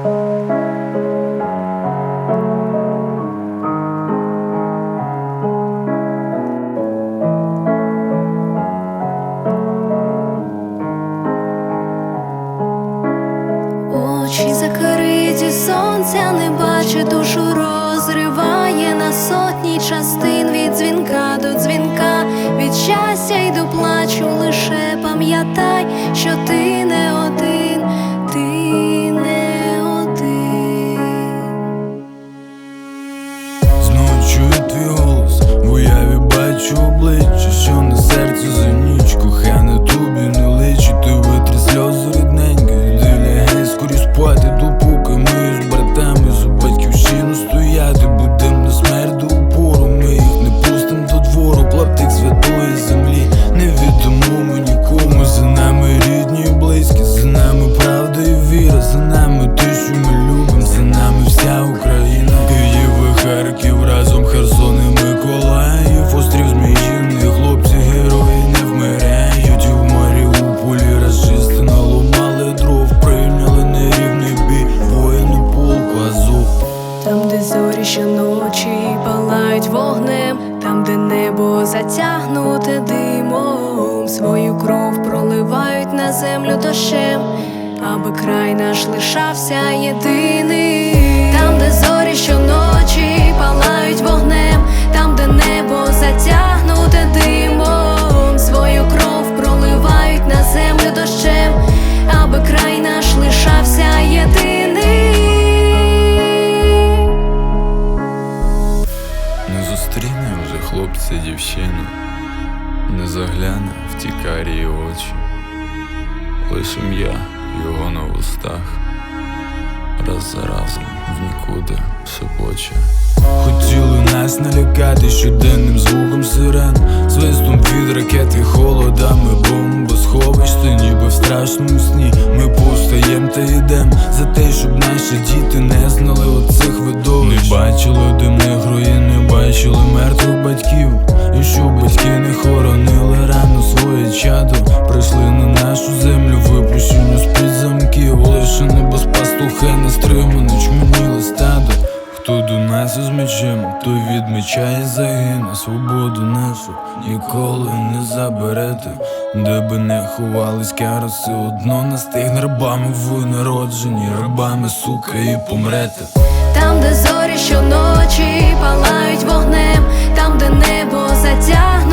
Очі закриті, сонця не бачить, душу розриває на сотні частин. Від дзвінка до дзвінка, від щастя й до лише пам'ятай, що ти не один, бачу обличчя, що на серці за палають вогнем, там, де небо затягнуте димом, свою кров проливають на землю дощем, аби край наш лишався єдиний. Хлопця не загляне в ті карії очі, лише ім'я його на вустах, раз за разом в нікуди шепоче. Хотіли нас налякати щоденним звуком сирен, свистом від ракет і холодами бомбосховищ, ти ніби в страшному сні. Ми повстаєм та йдем за те, щоб наші діти не знали оцих видовищ. Не бачили димних І щоб батьки не хоронили рано своє чадо. Прийшли на нашу землю, випущені з-під замків. Лише небо з пастухи не стримане, чманіли стадо. Хто до нас із мечем, той від меча і загине свободу нашу ніколи не заберете, де би не ховались все одно настигне рабами ви народжені, рабами, сука, і помрете. Там, де зорі щоночі палають вогнем, де небо затягнуте